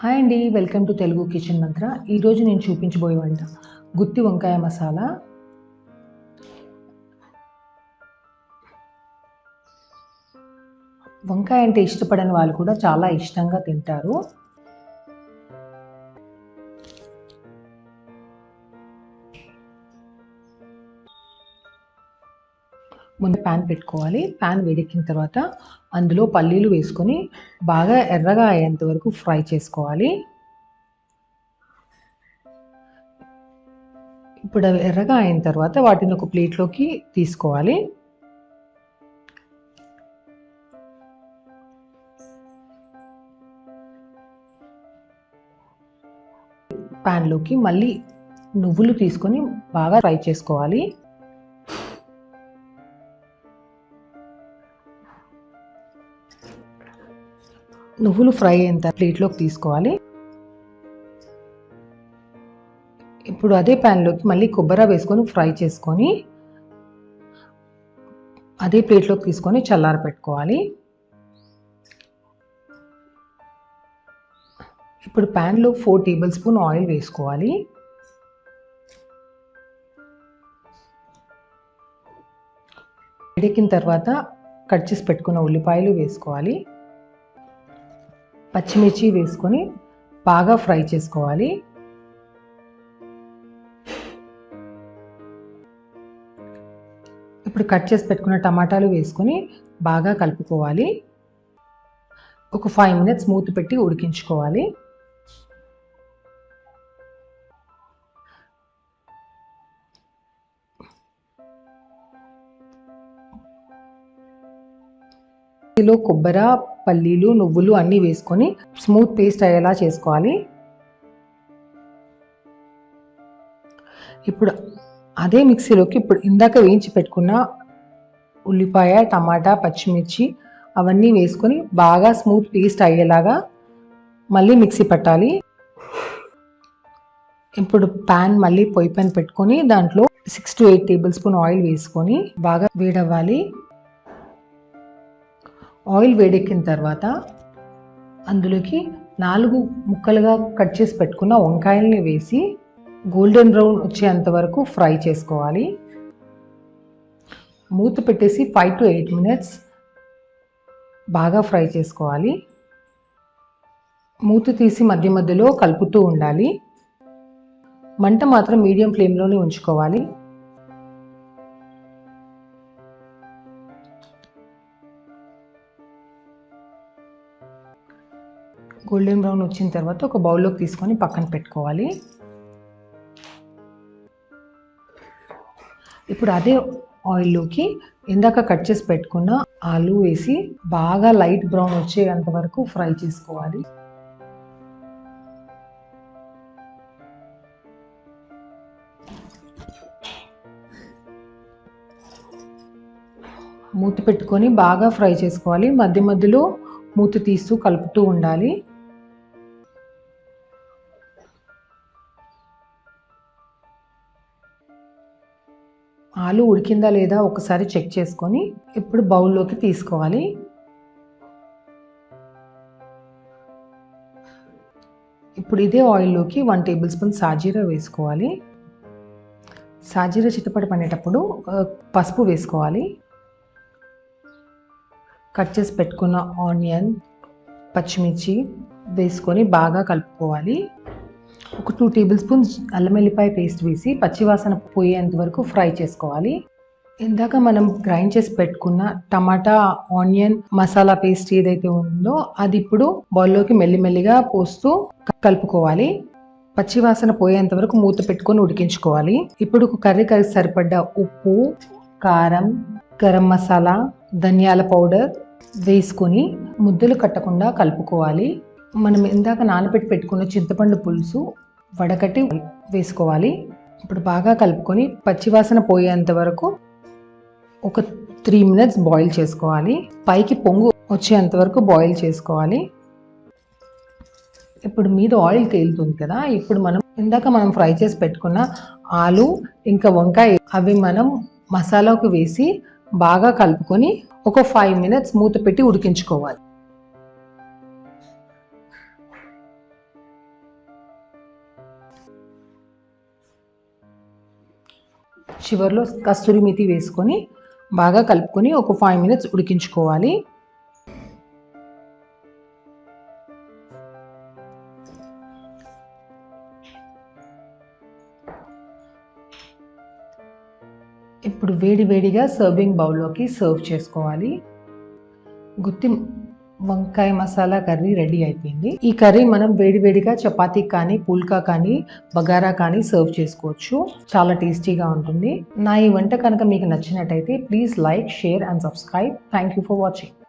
Hi అండి welcome to Telugu kitchen మంత్ర. ఈరోజు నేను చూపించబోయే వంట గుత్తి వంకాయ మసాలా. వంకాయ అంటే ఇష్టపడని వాళ్ళు కూడా చాలా ఇష్టంగా తింటారు. ముందు ప్యాన్ పెట్టుకోవాలి. ప్యాన్ వేడెక్కిన తర్వాత అందులో పల్లీలు వేసుకొని బాగా ఎర్రగా అయ్యేంత వరకు ఫ్రై చేసుకోవాలి. ఇప్పుడు అవి ఎర్రగా అయిన తర్వాత వాటిని ఒక ప్లేట్లోకి తీసుకోవాలి. ప్యాన్లోకి మళ్ళీ నువ్వులు తీసుకొని బాగా ఫ్రై చేసుకోవాలి. నువ్వులు ఫ్రై అయిన ప్లేట్లోకి తీసుకోవాలి. ఇప్పుడు అదే ప్యాన్లోకి మళ్ళీ కొబ్బరి వేసుకొని ఫ్రై చేసుకొని అదే ప్లేట్లోకి తీసుకొని చల్లార పెట్టుకోవాలి. ఇప్పుడు ప్యాన్లో ఫోర్ టేబుల్ స్పూన్ ఆయిల్ వేసుకోవాలి. వేడెక్కిన తర్వాత కట్ చేసి పెట్టుకున్న ఉల్లిపాయలు వేసుకోవాలి. పచ్చిమిర్చి వేసుకొని బాగా ఫ్రై చేసుకోవాలి. ఇప్పుడు కట్ చేసి పెట్టుకున్న టమాటాలు వేసుకొని బాగా కలుపుకోవాలి. ఒక ఫైవ్ మినిట్స్ మూత పెట్టి ఉడికించుకోవాలి. ఇందులో కొబ్బరి పల్లీలు నువ్వులు అన్నీ వేసుకొని స్మూత్ పేస్ట్ అయ్యేలా చేసుకోవాలి. ఇప్పుడు అదే మిక్సీలోకి ఇప్పుడు ఇందాక వేయించి పెట్టుకున్న ఉల్లిపాయ టమాటా పచ్చిమిర్చి అవన్నీ వేసుకొని బాగా స్మూత్ పేస్ట్ అయ్యేలాగా మళ్ళీ మిక్సీ పట్టాలి. ఇప్పుడు ప్యాన్ మళ్ళీ పొయ్యి పైన పెట్టుకొని దాంట్లో six to eight tablespoon oil వేసుకొని బాగా వేడవ్వాలి. ఆయిల్ వేడెక్కిన తర్వాత అందులోకి నాలుగు ముక్కలుగా కట్ చేసి పెట్టుకున్న వంకాయల్ని వేసి గోల్డెన్ బ్రౌన్ వచ్చేంత వరకు ఫ్రై చేసుకోవాలి. మూత పెట్టేసి ఫైవ్ టు ఎయిట్ మినిట్స్ బాగా ఫ్రై చేసుకోవాలి. మూత తీసి మధ్య మధ్యలో కలుపుతూ ఉండాలి. మంట మాత్రం మీడియం ఫ్లేమ్లోనే ఉంచుకోవాలి. గోల్డెన్ బ్రౌన్ వచ్చిన తర్వాత ఒక బౌల్లోకి తీసుకొని పక్కన పెట్టుకోవాలి. ఇప్పుడు అదే ఆయిల్లోకి ఇందాక కట్ చేసి పెట్టుకున్న ఆలు వేసి బాగా లైట్ బ్రౌన్ వచ్చేంత వరకు ఫ్రై చేసుకోవాలి. మూత పెట్టుకొని బాగా ఫ్రై చేసుకోవాలి. మధ్య మధ్యలో మూత తీస్తూ కలుపుతూ ఉండాలి. ఆలు ఉడికిందా లేదా ఒకసారి చెక్ చేసుకొని ఇప్పుడు బౌల్లోకి తీసుకోవాలి. ఇప్పుడు ఇదే ఆయిల్లోకి వన్ టేబుల్ స్పూన్ సాజీరా వేసుకోవాలి. సాజీరా చిట్టపడి పడేటప్పుడు పసుపు వేసుకోవాలి. కట్ చేసి పెట్టుకున్న ఆనియన్ పచ్చిమిర్చి వేసుకొని బాగా కలుపుకోవాలి. ఒక టూ టేబుల్ స్పూన్స్ అల్లం వెల్లిపాయ పేస్ట్ వేసి పచ్చివాసన పోయేంత వరకు ఫ్రై చేసుకోవాలి. ఇందాక మనం గ్రైండ్ చేసి పెట్టుకున్న టమాటా ఆనియన్ మసాలా పేస్ట్ ఏదైతే ఉందో అది ఇప్పుడు బౌల్లోకి మెల్లిమెల్లిగా పోస్తూ కలుపుకోవాలి. పచ్చివాసన పోయేంత వరకు మూత పెట్టుకొని ఉడికించుకోవాలి. ఇప్పుడు కర్రీ కర్రీ సరిపడ్డ ఉప్పు కారం గరం మసాలా ధనియాల పౌడర్ వేసుకొని ముద్దలు కట్టకుండా కలుపుకోవాలి. మనం ఇందాక నానబెట్టి పెట్టుకున్న చింతపండు పులుసు వడకట్టి వేసుకోవాలి. ఇప్పుడు బాగా కలుపుకొని పచ్చివాసన పోయేంత వరకు ఒక త్రీ మినిట్స్ బాయిల్ చేసుకోవాలి. పైకి పొంగు వచ్చేంత వరకు బాయిల్ చేసుకోవాలి. ఇప్పుడు మీద ఆయిల్ తేలుతుంది కదా ఇప్పుడు మనం ఇందాక మనం ఫ్రై చేసి పెట్టుకున్న ఆలు ఇంకా వంకాయ అవి మనం మసాలాకు వేసి బాగా కలుపుకొని ఒక ఫైవ్ మినిట్స్ మూత పెట్టి ఉడికించుకోవాలి. చివరిలో కస్తూరి మితి వేసుకొని బాగా కలుపుకొని ఒక ఫైవ్ మినిట్స్ ఉడికించుకోవాలి. ఇప్పుడు వేడివేడిగా సర్వింగ్ బౌల్లోకి సర్వ్ చేసుకోవాలి. గుత్తి వంకాయ మసాలా కర్రీ రెడీ అయిపోయింది. ఈ కర్రీ మనం వేడివేడిగా చపాతి చపాతీ కానీ పుల్కా కానీ బగారా కానీ సర్వ్ చేసుకోవచ్చు. చాలా టేస్టీగా ఉంటుంది. నా ఈ వంట కనుక మీకు నచ్చినట్టయితే please like share and subscribe thank you for watching